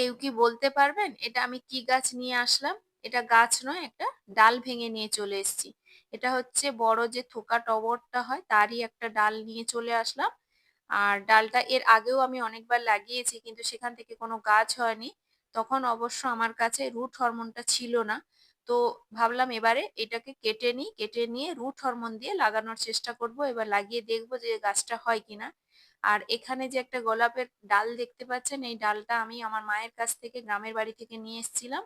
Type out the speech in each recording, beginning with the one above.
কেউ কি বলতে পারবেন এটা আমি কি গাছ নিয়ে আসলাম? এটা গাছ নয় একটা ডাল ভেঙে নিয়ে চলে এসেছি। এটা হচ্ছে বড় যে থোকা টবরটা হয় তারই একটা ডাল নিয়ে চলে আসলাম। আর ডালটা এর আগেও আমি অনেকবার লাগিয়েছি কিন্তু সেখান থেকে কোনো গাছ হয়নি। তখন অবশ্য আমার কাছে রুট হরমোনটা ছিল না। তো ভাবলাম এবারে এটাকে কেটে নিই, কেটে নিয়ে রুট হরমোন দিয়ে লাগানোর চেষ্টা করব। এবার লাগিয়ে দেখব যে গাছটা হয় কিনা। আর এখানে যে একটা গোলাপের ডাল দেখতে পাচ্ছেন, এই ডালটা আমি আমার মায়ের কাছ থেকে, গ্রামের বাড়ি থেকে নিয়ে এসেছিলাম।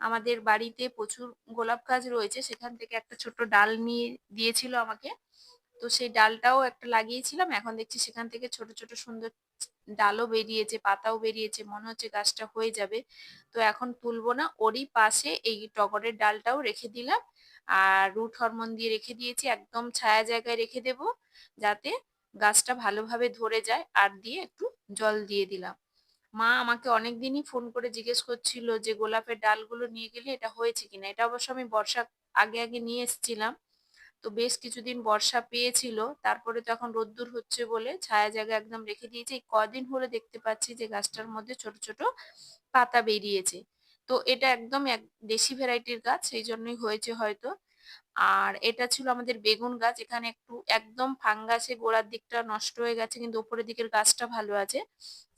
আমাদের বাড়িতে প্রচুর গোলাপ গাছ রয়েছে, সেখান থেকে একটা ছোট্ট ডাল নিয়ে দিয়েছিল আমাকে। তো সেই ডালটাও একটা লাগিয়েছিলাম, এখন দেখছি সেখান থেকে ছোট ছোট সুন্দর ডালও বেরিয়েছে, পাতাও বেরিয়েছে, মনে হচ্ছে গাছটা হয়ে যাবে। তো এখন তুলবো না, ওরই পাশে এই টগরের ডালটাও রেখে দিলাম। আর রুট হরমোন দিয়ে রেখে দিয়েছি, একদম ছায়া জায়গায় রেখে দেব, যাতে গাছটা ভালোভাবে ধরে যায় আর দিয়ে একটু জল দিয়ে দিলাম। মা আমাকে অনেক দিনই ফোন করে জিজ্ঞেস করছিল যে গোলাপের ডালগুলো নিয়ে গেলে এটা হয়েছে কিনা? এটা অবশ্য আমি বর্ষা আগে আগে নিয়ে এসেছিলাম। তো বেশ কিছুদিন বর্ষা পেয়েছিল, তারপরে তো এখন রোদ্দুর হচ্ছে বলে ছায়া জায়গা একদম রেখে দিয়েছে। এই কদিন হলে দেখতে পাচ্ছি যে গাছটার মধ্যে ছোট ছোট পাতা বেরিয়েছে। তো এটা একদম এক দেশি ভ্যারাইটির গাছ, সেই জন্যই হয়েছে হয়তো। আর এটা ছিল আমাদের বেগুন গাছ। এখানে একটু একদম ফাঙ্গাসে গোড়ার দিকটা নষ্ট হয়ে গেছে, কিন্তু উপরের দিকের গাছটা ভালো আছে।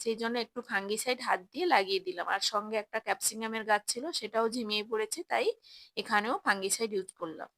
সেই জন্য একটু ফাঙ্গিসাইড হাত দিয়ে লাগিয়ে দিলাম। আর সঙ্গে একটা ক্যাপসিকামের গাছ ছিল, সেটাও ঝিমিয়ে পড়েছে, তাই এখানেও ফাঙ্গিসাইড ইউজ করলাম।